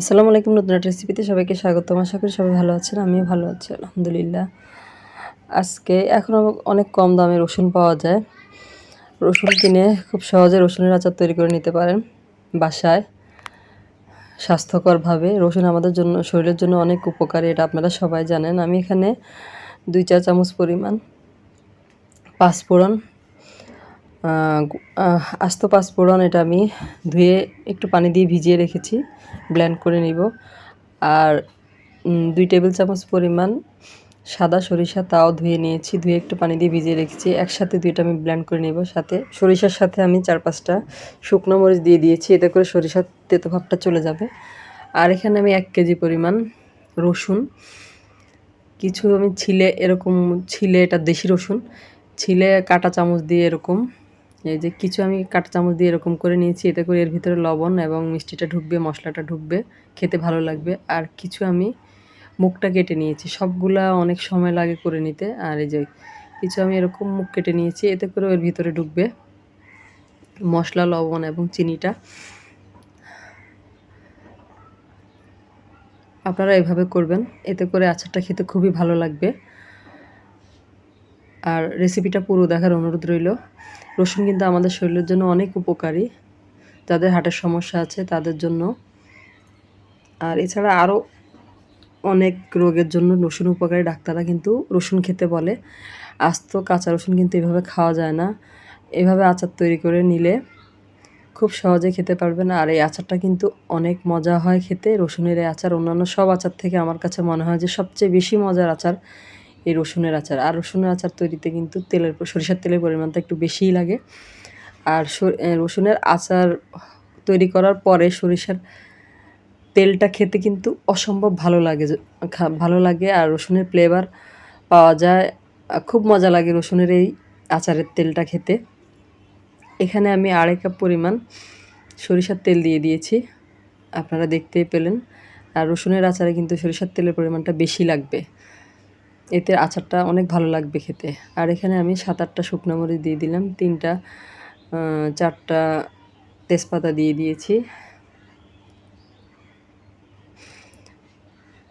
আসসালামু আলাইকুম নতুন একটা রেসিপিতে সবাইকে স্বাগতম আশা করি সবাই ভালো আছেন, আমিও ভালো আছি, আলহামদুলিল্লাহ। আজকে এখন অনেক কম দামে রসুন পাওয়া যায়। রসুন কিনে খুব সহজে রসুনের আচার তৈরি করে নিতে পারেন বাসায়। স্বাস্থ্যকরভাবে রসুন আমাদের জন্য, শরীরের জন্য অনেক উপকারী, এটা আপনারা সবাই জানেন। আমি এখানে দুই চা চামচ পরিমাণ পাঁচফোড়ন আস্ত পাঁচ পাঁচফোড়ন এটা আমি ধুয়ে একটু পানি দিয়ে ভিজিয়ে রেখেছি ব্ল্যান্ড করে নিব। আর দুই টেবিল চামচ পরিমাণ সাদা সরিষা তাও ধুয়ে নিয়েছি, ধুয়ে একটু পানি দিয়ে ভিজিয়ে রেখেছি। একসাথে দুইটা আমি ব্ল্যান্ড করে নেব সাথে। সরিষার সাথে আমি চার পাঁচটা শুকনো মরিচ দিয়ে দিয়েছি, এতে করে সরিষার তেতো ভাবটা চলে যাবে। আর এখানে আমি এক কেজি পরিমাণ রসুন। কিছু আমি ছিলে এরকম, ছিলে এটা দেশি রসুন, ছিলে কাটা চামচ দিয়ে এরকম এই যে কিছু আমি কাঁটা চামচ দিয়ে এরকম করে নিয়েছি, এতে করে এর ভিতরে লবণ এবং মিষ্টিটা ঢুকবে, মশলাটা ঢুকবে, খেতে ভালো লাগবে। আর কিছু আমি মুখটা কেটে নিয়েছি, সবগুলা অনেক সময় লাগে করে নিতে। আর এই যে কিছু আমি এরকম মুখ কেটে নিয়েছি, এতে করে এর ভিতরে ঢুকবে মশলা, লবণ এবং চিনিটা। আপনারা এভাবে করবেন, এতে করে আচারটা খেতে খুবই ভালো লাগবে। আর রেসিপিটা পুরো দেখার অনুরোধ রইল। রসুন কিন্তু আমাদের শরীরের জন্য অনেক উপকারী। যাদের হার্টের সমস্যা আছে, তাদের জন্য। আর এছাড়া আরও অনেক রোগের জন্য রসুন উপকারী ডাক্তাররা কিন্তু রসুন খেতে বলে। আস্ত কাঁচা রসুন কিন্তু এভাবে খাওয়া যায় না। এভাবে আচার তৈরি করে নিলে খুব সহজে খেতে পারবেন আর এই আচারটা কিন্তু অনেক মজা হয় খেতে। রসুনের এই আচার অন্যান্য সব আচার থেকে আমার কাছে মনে হয় যে সবচেয়ে বেশি মজার আচার এই রসুনের আচার। আর রসুনের আচার তৈরিতে কিন্তু তেলের সরিষার তেলের পরিমাণটা একটু বেশিই লাগে। আর রসুনের আচার তৈরি করার পরে সরিষার তেলটা খেতে কিন্তু অসম্ভব ভালো লাগে ভালো লাগে। আর রসুনের ফ্লেভার পাওয়া যায়। খুব মজা লাগে রসুনের এই আচারের তেলটা খেতে। এখানে আমি আড়াই কাপ পরিমাণ সরিষার তেল দিয়ে দিয়েছি। আপনারা দেখতেই পেলেন। আর রসুনের আচারে কিন্তু সরিষার তেলের পরিমাণটা বেশি লাগবে। এতে আচারটা অনেক ভালো লাগবে খেতে। আর এখানে আমি সাত আটটা শুকনো মরিচ দিয়ে দিলাম, তিনটা চারটা তেজপাতা দিয়ে দিয়েছি।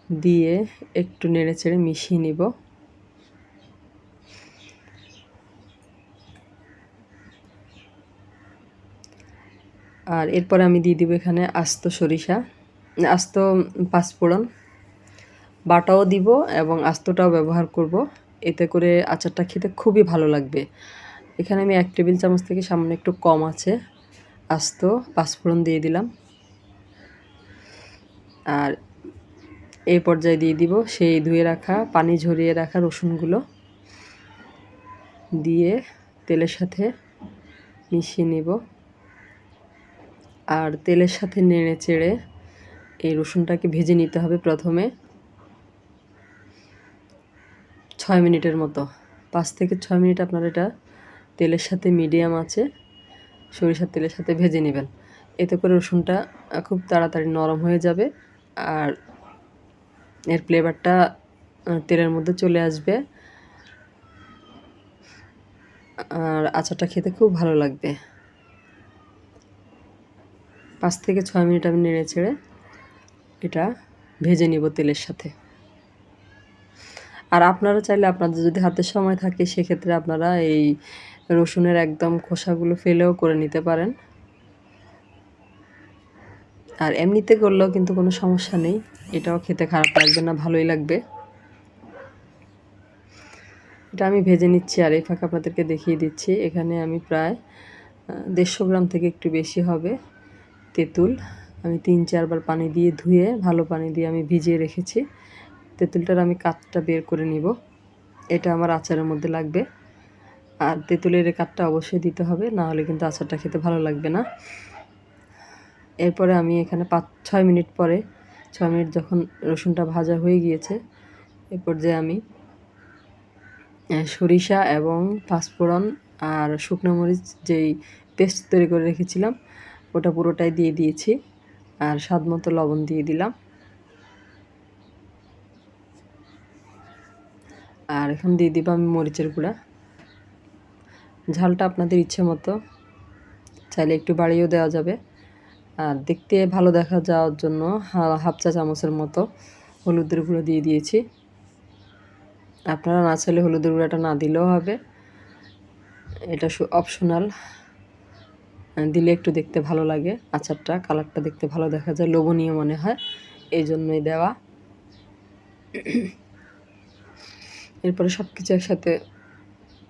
দিয়ে একটু নেড়ে চেড়ে মিশিয়ে নিব। আর এরপরে আমি দিয়ে দিব এখানে আস্ত সরিষা, আস্ত পাঁচফোড়ন। বাটাও দিব এবং আস্তটাও ব্যবহার করব। এতে করে আচারটা খেতে খুবই ভালো লাগবে। এখানে আমি এক টেবিল চামচ থেকে সামনে একটু কম আছে আস্ত পাঁচফোড়ন দিয়ে দিলাম। আর এই পর্যায়ে দিয়ে দিব সেই ধুয়ে রাখা, পানি ঝরিয়ে রাখা রসুনগুলো। দিয়ে তেলের সাথে মিশিয়ে নেব। আর তেলের সাথে নেড়ে চেড়ে এই রসুনটাকে ভেজে নিতে হবে প্রথমে। ছয় মিনিটের মতো। পাঁচ থেকে ছয় মিনিট আপনার এটা তেলের সাথে মিডিয়াম আছে, সরিষার তেলের সাথে ভেজে নেবেন। এতে করে রসুনটা খুব তাড়াতাড়ি নরম হয়ে যাবে আর এর ফ্লেভারটা তেলের মধ্যে চলে আসবে। আর আচারটা খেতে খুব ভালো লাগবে। পাঁচ থেকে ছয় মিনিট আমি নেড়ে ছেড়ে এটা ভেজে নিব তেলের সাথে। আর আপনারা চাইলে আপনাদের যদি হাতে সময় থাকে, সেক্ষেত্রে আপনারা এই রসুনের একদম খোসাগুলো ফেলেও করে নিতে পারেন। আর এমনিতে করলেও কিন্তু কোনো সমস্যা নেই, এটাও খেতে খারাপ লাগবে না, ভালোই লাগবে। এটা আমি ভেজে নিচ্ছি আর এই ফাঁকে আপনাদেরকে দেখিয়ে দিচ্ছি। এখানে আমি প্রায় দেড়শো গ্রাম থেকে একটু বেশি হবে তেঁতুল। আমি তিন চারবার পানি দিয়ে ধুয়ে, ভালো পানি দিয়ে আমি ভিজিয়ে রেখেছি। তেঁতুলটার আমি কাঠটা বের করে নিব। এটা আমার আচারের মধ্যে লাগবে। আর তেঁতুলের কাঠটা অবশ্যই দিতে হবে, না হলে কিন্তু আচারটা খেতে ভালো লাগবে না। এরপরে আমি এখানে পাঁচ, ছয় মিনিট পরে, ছয় মিনিট যখন রসুনটা ভাজা হয়ে গিয়েছে এরপর যে আমি সরিষা এবং পাঁচফোড়ন আর শুকনো মরিচ যেই পেস্ট তৈরি করে রেখেছিলাম, ওটা পুরোটাই দিয়ে দিয়েছি। আর স্বাদ মতো লবণ দিয়ে দিলাম। আর এখন দিয়ে দিব আমি মরিচের গুঁড়া। ঝালটা আপনাদের ইচ্ছে মতো। চাইলে একটু বাড়িয়েও দেওয়া যাবে। আর দেখতে ভালো দেখা যাওয়ার জন্য হাফ চা চামচের মতো হলুদের গুঁড়ো দিয়ে দিয়েছি। আপনারা না চাইলে হলুদের গুঁড়াটা না দিলেও হবে। এটা অপশনাল দিলে একটু দেখতে ভালো লাগে। আচারটা, কালারটা দেখতে ভালো দেখা যায়। লোভনীয় মনে হয়। এই জন্যই দেওয়া। এরপরে সব কিছু একসাথে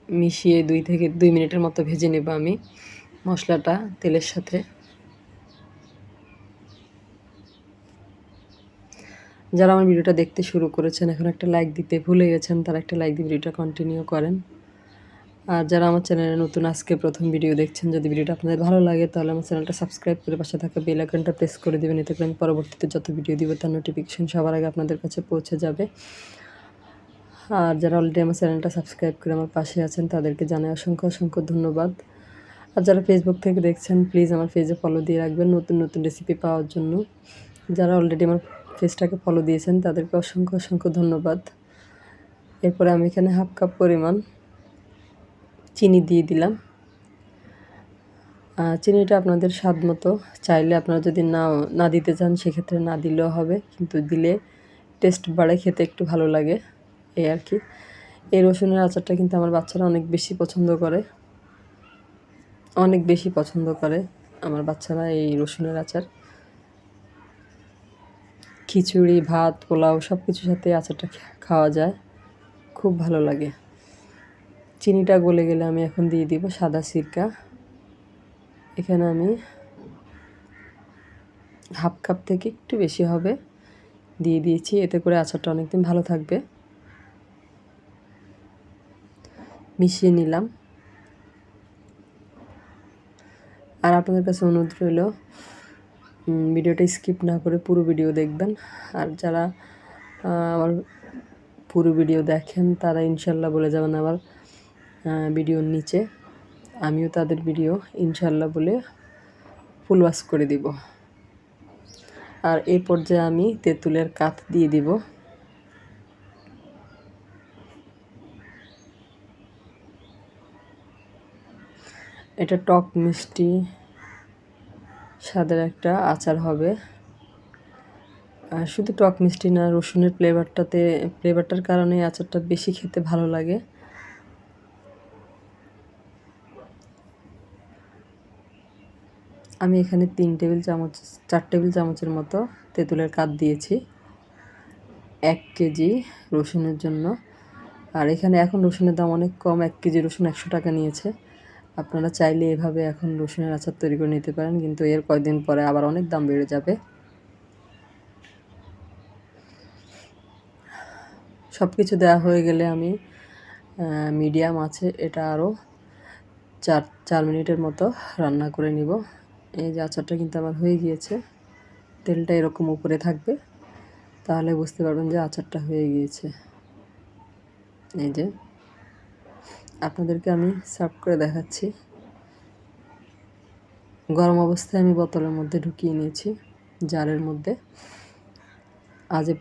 মিশিয়ে দুই থেকে দুই মিনিটের মতো ভেজে নেব আমি মশলাটা তেলের সাথে। যারা আমার ভিডিওটা দেখতে শুরু করেছেন, এখন একটা লাইক দিতে ভুলে গেছেন, তারা একটা লাইক দিয়ে ভিডিওটা কন্টিনিউ করেন। আর যারা আমার চ্যানেলে নতুন, আজকে প্রথম ভিডিও দেখছেন, যদি ভিডিওটা আপনাদের ভালো লাগে, তাহলে আমার চ্যানেলটা সাবস্ক্রাইব করে পাশে থাকা বেল আইকনটা প্রেস করে দেবেন, এতে করে আমি পরবর্তীতে যত ভিডিও দিব, তার নোটিফিকেশন সবার আগে আপনাদের কাছে পৌঁছে যাবে। আর যারা অলরেডি আমার চ্যানেলটা সাবস্ক্রাইব করে আমার পাশে আছেন, তাদেরকে জানাই অসংখ্য অসংখ্য ধন্যবাদ। আর যারা ফেসবুক থেকে দেখছেন প্লিজ আমার পেজে ফলো দিয়ে রাখবেন নতুন নতুন রেসিপি পাওয়ার জন্য। যারা অলরেডি আমার পেজটাকে ফলো দিয়েছেন, তাদেরকে অসংখ্য অসংখ্য ধন্যবাদ। এরপরে আমি এখানে হাফ কাপ পরিমাণ চিনি দিয়ে দিলাম। চিনিটা আপনাদের স্বাদ মতো চাইলে আপনারা যদি না না দিতে চান, সেক্ষেত্রে না দিলেও হবে, কিন্তু দিলে টেস্ট বাড়ে, খেতে একটু ভালো লাগে। এই আর কি। এই রসুনের আচারটা কিন্তু আমার বাচ্চারা অনেক বেশি পছন্দ করে। অনেক বেশি পছন্দ করে আমার বাচ্চারা এই রসুনের আচার। খিচুড়ি, ভাত, পোলাও সব কিছুর সাথে আচারটা খাওয়া যায়। খুব ভালো লাগে। চিনিটা গলে গেলে আমি এখন দিয়ে দিব সাদা সিরকা। এখানে আমি হাফ কাপ থেকে একটু বেশি হবে। দিয়ে দিয়েছি। এতে করে আচারটা অনেকদিন ভালো থাকবে। মিশিয়ে নিলাম। আর আপনাদের কাছে অনুরোধ রইল ভিডিওটা স্কিপ না করে পুরো ভিডিও দেখবেন। আর যারা আমার পুরো ভিডিও দেখেন, তারা ইনশাল্লাহ বলে যাবেন আমার ভিডিওর নিচে। আমিও তাদের ভিডিও ইনশাল্লাহ বলে ফুল ওয়াশ করে দিব। আর এই পর্যায়ে আমি তেঁতুলের কাত দিয়ে দিব। এটা টক মিষ্টি, স্বাদের একটা আচার হবে। আর শুধু টক মিষ্টি না, রসুনের ফ্লেভারটাতে, ফ্লেভারটার কারণে আচারটা বেশি খেতে ভালো লাগে। আমি এখানে তিন টেবিল চামচ, চার টেবিল চামচের মতো তেঁতুলের কাঠ দিয়েছি। এক কেজি রসুনের জন্য। আর এখানে এখন রসুনের দাম অনেক কম, এক কেজি রসুন একশো টাকা নিয়েছে। আপনারা চাইলে এভাবে এখন রসুনের আচার তৈরি করে নিতে পারেন, কিন্তু এর কয়েকদিন পরে আবার অনেক দাম বেড়ে যাবে। সব কিছু দেওয়া হয়ে গেলে আমি মিডিয়াম আছে, এটা আরও চার চার মিনিটের মতো রান্না করে নিব। এই যে আচারটা কিন্তু আমার হয়ে গিয়েছে, তেলটা এরকম উপরে থাকবে, তাহলে বুঝতে পারবেন যে আচারটা হয়ে গিয়েছে। এই যে আপনাদেরকে আমি সার্ভ করে দেখাচ্ছি। গরম অবস্থায় আমি বোতলের মধ্যে ঢুকিয়ে নিয়েছি, জারের মধ্যে। আজ এ